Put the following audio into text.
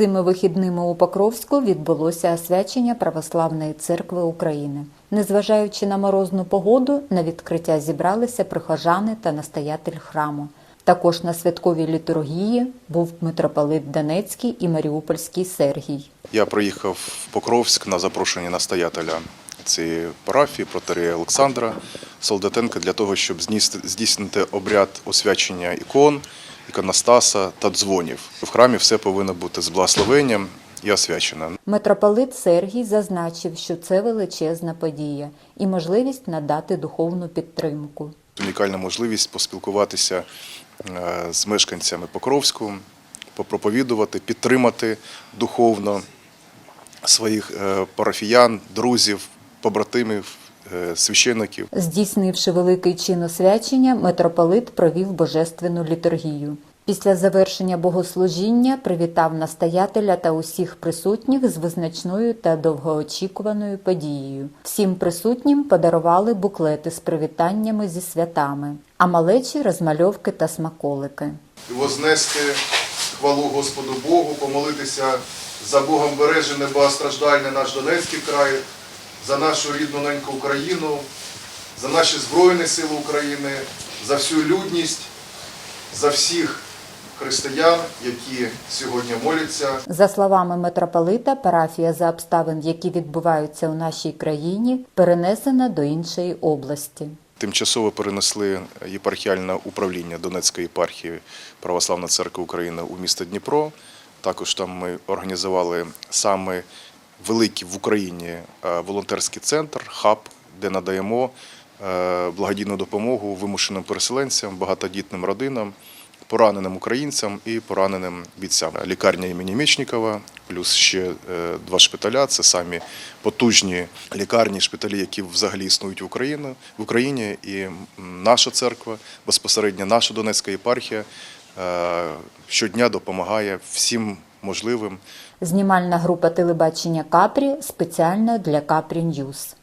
Цими вихідними у Покровську відбулося освячення Православної церкви України. Незважаючи на морозну погоду, на відкриття зібралися прихожани та настоятель храму. Також на святковій літургії був митрополит Донецький і Маріупольський Сергій. Я приїхав в Покровськ на запрошення настоятеля цієї парафії, протерія Олександра Солдатенка, для того, щоб здійснити обряд освячення ікон, іконостаса та дзвонів. В храмі все повинно бути з благословенням і освячено. Митрополит Сергій зазначив, що це величезна подія і можливість надати духовну підтримку. Унікальна можливість поспілкуватися е, з мешканцями Покровську, попроповідувати, підтримати духовно своїх е, парафіян, друзів, побратимів, священиків. Здійснивши великий чин освячення, митрополит провів божественну літургію. Після завершення богослужіння привітав настоятеля та усіх присутніх з визначною та довгоочікуваною подією. Всім присутнім подарували буклети з привітаннями зі святами, а малечі розмальовки та смаколики. вознести хвалу Господу Богу, помолитися за Богом бережене багатостраждальний наш Донецький край, за нашу рідну неньку Україну, за наші Збройні Сили України, за всю людність, за всіх християн, які сьогодні моляться. За словами митрополита, парафія за обставин, які відбуваються у нашій країні, перенесена до іншої області. Тимчасово перенесли єпархіальне управління Донецької єпархії Православна церква України у місто Дніпро. Також там ми організували саме великий в Україні е, волонтерський центр, хаб, де надаємо е, благодійну допомогу вимушеним переселенцям, багатодітним родинам, пораненим українцям і пораненим бійцям. Лікарня імені Мечникова, плюс ще е, два шпиталя. Це самі потужні лікарні, шпиталі, які взагалі існують в Україні, в Україні. І наша церква, безпосередньо наша Донецька єпархія щодня допомагає всім можливим Знімальна група телебачення Капрі спеціально для Капрі Ньюз.